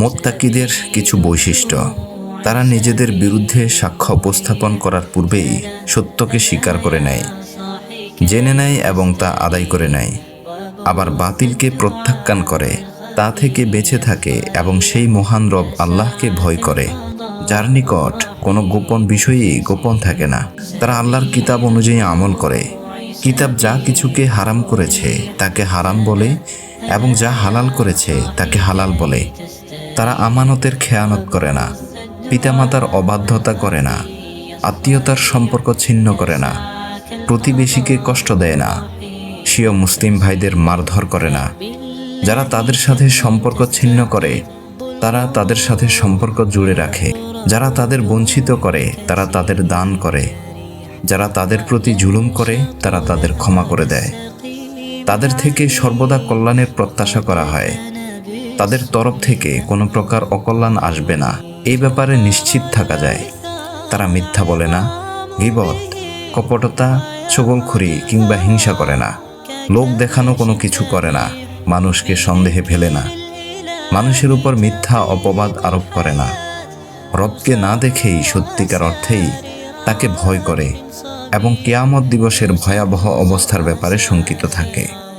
মোত্তাকিদের কিছু বৈশিষ্ট্য। তারা নিজেদের বিরুদ্ধে সাক্ষ্য উপস্থাপন করার পূর্বেই সত্যকে স্বীকার করে নেয়, জেনে নেয় এবং তা আদায় করে নেয়। আবার বাতিলকে প্রত্যাখ্যান করে, তা থেকে বেঁচে থাকে এবং সেই মহান রব আল্লাহকে ভয় করে, যার নিকট কোনো গোপন বিষয়েই গোপন থাকে না। তারা আল্লাহর কিতাব অনুযায়ী আমল করে। কিতাব যা কিছুকে হারাম করেছে, তাকে হারাম বলে এবং যা হালাল করেছে, তাকে হালাল বলে। তারা আমানতের খেয়ানত করে না, পিতামাতার অবাধ্যতা করে না, আত্মীয়তার সম্পর্ক ছিন্ন করে না, প্রতিবেশীকে কষ্ট দেয় না, স্বীয় মুসলিম ভাইদের মারধর করে না। যারা তাদের সাথে সম্পর্ক ছিন্ন করে, তারা তাদের সাথে সম্পর্ক জুড়ে রাখে। যারা তাদের বঞ্চিত করে, তারা তাদের দান করে। যারা তাদের প্রতি জুলুম করে, তারা তাদের ক্ষমা করে দেয়। তাদের থেকে সর্বদা কল্যাণের প্রত্যাশা করা হয়। তাদের তরফ থেকে কোনো প্রকার অকল্যাণ আসবে না। এই ব্যাপারে নিশ্চিত থাকা যায়। তারা মিথ্যা বলে না, গিবত, কপটতা, ছগলখড়ি কিংবা হিংসা করে না। লোক দেখানো কোনো কিছু করে না, মানুষকে সন্দেহে ফেলে না। মানুষের উপর মিথ্যা অপবাদ আরোপ করে না। রবকে না দেখেই সত্যিকার অর্থেই তাকে ভয় করে এবং কেয়ামত দিবসের ভয়াবহ অবস্থার ব্যাপারে শঙ্কিত থাকে।